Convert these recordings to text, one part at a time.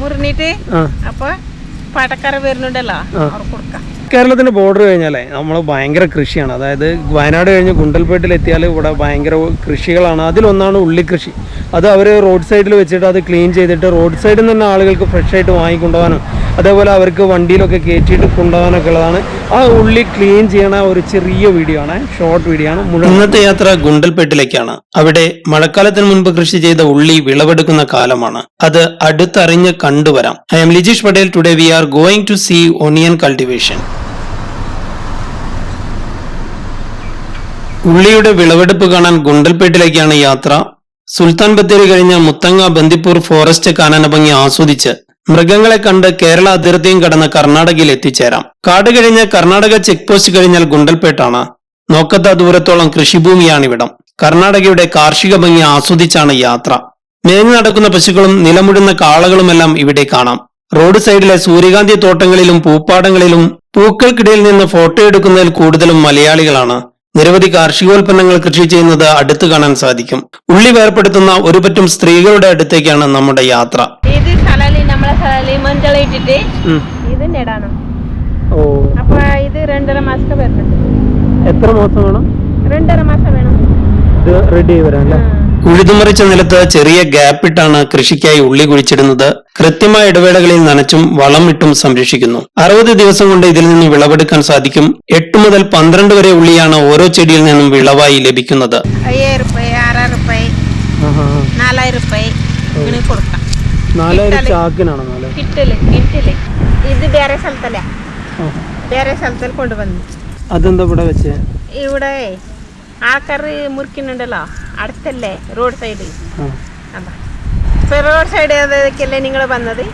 മുറിഞ്ഞിട്ട് അപ്പൊ പടക്കറ വരുന്നുണ്ടല്ലോ അവർക്ക് കൊടുക്കാം. കേരളത്തിന്റെ ബോർഡർ കഴിഞ്ഞാലേ നമ്മൾ ഭയങ്കര കൃഷിയാണ്. അതായത് വയനാട് കഴിഞ്ഞ് കുണ്ടൽപേട്ടിൽ എത്തിയാൽ ഇവിടെ ഭയങ്കര കൃഷികളാണ്. അതിലൊന്നാണ് ഉള്ളിക്കൃഷി. അത് അവർ റോഡ് സൈഡിൽ വെച്ചിട്ട് അത് ക്ലീൻ ചെയ്തിട്ട് റോഡ് സൈഡിൽ നിന്ന് തന്നെ ആളുകൾക്ക് ഫ്രഷ് ആയിട്ട് വാങ്ങിക്കൊണ്ടുപോകാനും അതേപോലെ അവർക്ക് വണ്ടിയിലൊക്കെ കയറ്റിയിട്ട് കൊണ്ടുപോകാനൊക്കെ ഉള്ളതാണ്. ആ ഉള്ളി ക്ലീൻ ചെയ്യണ ഒരു ചെറിയ വീഡിയോ ആണ്. ഷോർട്ട് വീഡിയോ ആണ്. ഇന്നത്തെ യാത്ര ഗുണ്ടൽപേട്ടിലേക്കാണ്. അവിടെ മഴക്കാലത്തിന് മുൻപ് കൃഷി ചെയ്ത ഉള്ളി വിളവെടുക്കുന്ന കാലമാണ്. അത് അടുത്തറിഞ്ഞ് കണ്ടുവരാം. I'm Lijeesh Patel today we are going to see onion cultivation ഉള്ളിയുടെ വിളവെടുപ്പ് കാണാൻ ഗുണ്ടൽപേട്ടിലേക്കാണ് യാത്ര. സുൽത്താൻ ബത്തേരി കഴിഞ്ഞ മുത്തങ്ങ ബന്ദിപ്പൂർ ഫോറസ്റ്റ് കാനന ഭംഗി ആസ്വദിച്ച് മൃഗങ്ങളെ കണ്ട് കേരള അതിർത്തിയും കടന്ന് കർണാടകയിൽ എത്തിച്ചേരാം. കാട് കഴിഞ്ഞ് കർണാടക ചെക്ക് പോസ്റ്റ് കഴിഞ്ഞാൽ ഗുണ്ടൽപേട്ടാണ്. നോക്കത്ത ദൂരത്തോളം കൃഷിഭൂമിയാണിവിടം. കർണാടകയുടെ കാർഷിക ഭംഗി ആസ്വദിച്ചാണ് യാത്ര. മേഞ്ഞു നടക്കുന്ന പശുക്കളും നിലമുഴുന്ന കാളകളുമെല്ലാം ഇവിടെ കാണാം. റോഡ് സൈഡിലെ സൂര്യകാന്തി തോട്ടങ്ങളിലും പൂപ്പാടങ്ങളിലും പൂക്കൾക്കിടയിൽ നിന്ന് ഫോട്ടോ എടുക്കുന്നതിൽ കൂടുതലും മലയാളികളാണ്. നിരവധി കാർഷികോൽപ്പന്നങ്ങൾ കൃഷി ചെയ്യുന്നത് അടുത്തു കാണാൻ സാധിക്കും. ഉള്ളി വേർപ്പെടുത്തുന്ന ഒരു പറ്റും സ്ത്രീകളുടെ അടുത്തേക്കാണ് നമ്മുടെ യാത്ര. ഇട്ടിട്ട് ഓ. അപ്പൊ ഇത് രണ്ടര മാസത്തെ വരുന്നുണ്ട്. എത്ര മാസം വേണം? രണ്ടര മാസം വേണം. ഇത് റെഡി അല്ലേ? ഉഴുതുമറിച്ച നിലത്ത് ചെറിയ ഗ്യാപ്പിട്ടാണ് കൃഷിക്കായി ഉള്ളി കുഴിച്ചിടുന്നത്. കൃത്യമായ ഇടവേളകളിൽ നനച്ചും വളം ഇട്ടും സംരക്ഷിക്കുന്നു. അറുപത് ദിവസം കൊണ്ട് ഇതിൽ നിന്ന് വിളവെടുക്കാൻ സാധിക്കും. എട്ട് മുതൽ പന്ത്രണ്ട് വരെ ഉള്ളിയാണ് ഓരോ ചെടിയിൽ നിന്നും വിളവായി ലഭിക്കുന്നത്. അയ്യായിരം ആറായിരം. നാലായിരം കൊടുക്കാം. ചാക്കിനാണോ നാല് കിട്ടൽ കിട്ടിൽ. ഇത് വേറെ സ്ഥലത്തല്ല? വേറെ സ്ഥലത്തിൽ കൊണ്ടുവന്നു. അതെന്താ ഇവിടെ വെച്ച്? ഇവിടെ ആൾക്കാർ മുറിക്കുന്നുണ്ടല്ലോ അടുത്തല്ലേ റോഡ് സൈഡ്. റോഡ് സൈഡ് ഏതൊക്കെയല്ലേ നിങ്ങൾ വന്നത്.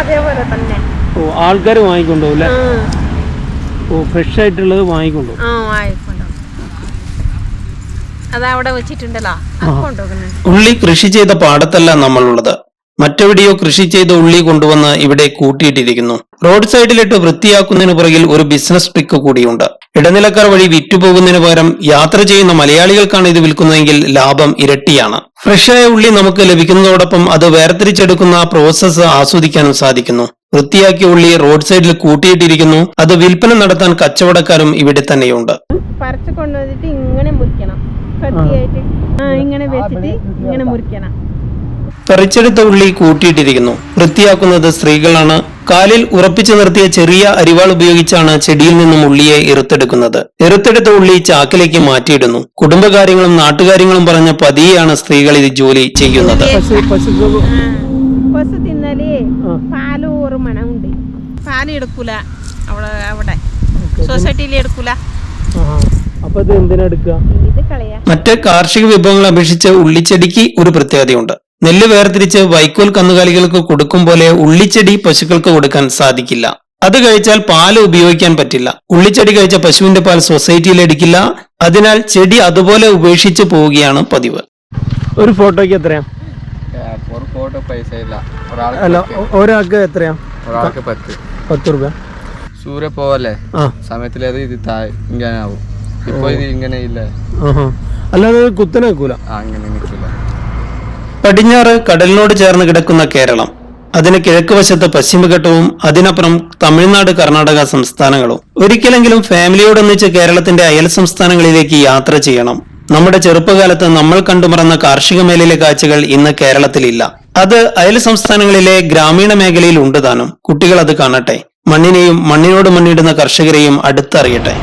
അതേപോലെ തന്നെ. ഓ ആൾക്കാർ ഉം. ഓ ഫ്രഷ് ആയിട്ടുള്ളത് വാങ്ങിക്കൊണ്ടോ ആ വാങ്ങിക്കൊണ്ടോ അത് അവിടെ വെച്ചിട്ടുണ്ടല്ലോ. ഉള്ളി കൃഷി ചെയ്ത പാടത്തല്ല നമ്മളുള്ളത്. മറ്റെവിടെയോ കൃഷി ചെയ്ത ഉള്ളി കൊണ്ടുവന്ന് ഇവിടെ കൂട്ടിയിട്ടിരിക്കുന്നു. റോഡ് സൈഡിലിട്ട് വൃത്തിയാക്കുന്നതിന് പുറകിൽ ഒരു ബിസിനസ് ട്രിക്ക് കൂടിയുണ്ട്. ഇടനിലക്കാർ വഴി വിറ്റുപോകുന്നതിന് പകരം യാത്ര ചെയ്യുന്ന മലയാളികൾക്കാണ് ഇത് വിൽക്കുന്നതെങ്കിൽ ലാഭം ഇരട്ടിയാണ്. ഫ്രഷായ ഉള്ളി നമുക്ക് ലഭിക്കുന്നതോടൊപ്പം അത് വേർതിരിച്ചെടുക്കുന്ന പ്രോസസ്സ് ആസ്വദിക്കാനും സാധിക്കുന്നു. വൃത്തിയാക്കിയ ഉള്ളി റോഡ് സൈഡിൽ കൂട്ടിയിട്ടിരിക്കുന്നു. അത് വിൽപ്പന നടത്താൻ കച്ചവടക്കാരും ഇവിടെ തന്നെയുണ്ട്. പറിച്ച് കൊണ്ടുവന്നിട്ട് ഇങ്ങനെ മുറിക്കണം. ഇങ്ങനെ ഇങ്ങനെ മുറിക്കണം. പറിച്ചെടുത്ത ഉള്ളി കൂട്ടിയിട്ടിരിക്കുന്നു. വൃത്തിയാക്കുന്നത് സ്ത്രീകളാണ്. കാലിൽ ഉറപ്പിച്ചു നിർത്തിയ ചെറിയ അരിവാൾ ഉപയോഗിച്ചാണ് ചെടിയിൽ നിന്നും ഉള്ളിയെ ഇറുത്തെടുക്കുന്നത് ഇറുത്തെടുത്ത ഉള്ളി ചാക്കിലേക്ക് മാറ്റിയിടുന്നു. കുടുംബകാര്യങ്ങളും നാട്ടുകാര്യങ്ങളും പറഞ്ഞ പതിയെയാണ് സ്ത്രീകൾ ഇത് ജോലി ചെയ്യുന്നത്. തിന്നാൽ. പാൽ ഒരു മണമുണ്ട്. പാൽ എടുക്കൂല അവിടെ. അവിടെ സൊസൈറ്റിയിൽ എടുക്കൂല. ആഹാ. അപ്പൊ ഇത് എന്തിനാ എടുക്കുക? മറ്റ് കാർഷിക വിഭവങ്ങൾ അപേക്ഷിച്ച് ഉള്ളിച്ചെടിക്ക് ഒരു പ്രത്യേകതയുണ്ട്. നെല്ല് വേർതിരിച്ച് വൈക്കോൽ കന്നുകാലികൾക്ക് കൊടുക്കും പോലെ ഉള്ളിച്ചെടി പശുക്കൾക്ക് കൊടുക്കാൻ സാധിക്കില്ല. അത് കഴിച്ചാൽ പാൽ ഉപയോഗിക്കാൻ പറ്റില്ല. ഉള്ളിച്ചെടി കഴിച്ച പശുവിന്റെ പാൽ സൊസൈറ്റിയിൽ എടുക്കില്ല. അതിനാൽ ചെടി അതുപോലെ ഉപേക്ഷിച്ച് പോവുകയാണ് പതിവ്. ഒരു ഫോട്ടോയ്ക്ക് എത്രയാ? ഒരു ഫോട്ടോ പൈസ ഇല്ല. ഒരാൾക്ക് അല്ല ഒ- ഒരാൾക്ക് എത്രയാ? ഒരാൾക്ക് പത്ത്. പത്ത് രൂപ. സൂര്യ പോവല്ലേ? ആ. സമയത്തിലേത് ഇത് താഴെ ഇങ്ങനെ ആവും ഇപ്പൊ ഇത് ഇങ്ങനെ ഇല്ല. ആഹാ. അല്ലാതെ കുത്തനെ വെക്കൂല ആ അങ്ങനെ പടിഞ്ഞാറ് കടലിനോട് ചേർന്ന് കിടക്കുന്ന കേരളം അതിന് കിഴക്ക് വശത്ത് പശ്ചിമഘട്ടവും അതിനപ്പുറം തമിഴ്നാട് കർണാടക സംസ്ഥാനങ്ങളും. ഒരിക്കലെങ്കിലും ഫാമിലിയോടൊന്നിച്ച് കേരളത്തിന്റെ അയൽ സംസ്ഥാനങ്ങളിലേക്ക് യാത്ര ചെയ്യണം. നമ്മുടെ ചെറുപ്പകാലത്ത് നമ്മൾ കണ്ടുമറന്ന കാർഷിക മേഖലയിലെ കാഴ്ചകൾ ഇന്ന് കേരളത്തിലില്ല. അത് അയൽ സംസ്ഥാനങ്ങളിലെ ഗ്രാമീണ മേഖലയിൽ ഉണ്ട് താനും. കുട്ടികൾ അത് കാണട്ടെ. മണ്ണിനെയും മണ്ണിനോട് മണ്ണിടുന്ന കർഷകരെയും അടുത്തറിയട്ടെ.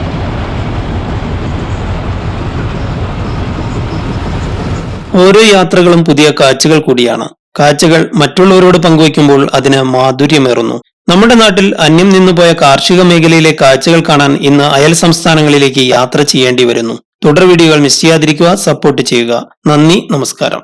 ഓരോ യാത്രകളും പുതിയ കാഴ്ചകൾ കൂടിയാണ്. കാഴ്ചകൾ മറ്റുള്ളവരോട് പങ്കുവയ്ക്കുമ്പോൾ അതിന് മാധുര്യമേറുന്നു. നമ്മുടെ നാട്ടിൽ അന്യം നിന്നുപോയ കാർഷിക മേഖലയിലെ കാഴ്ചകൾ കാണാൻ ഇന്ന് അയൽ സംസ്ഥാനങ്ങളിലേക്ക് യാത്ര ചെയ്യേണ്ടി വരുന്നു. തുടർ വീഡിയോകൾ മിസ് ചെയ്യാതിരിക്കുക സപ്പോർട്ട് ചെയ്യുക. നന്ദി നമസ്കാരം.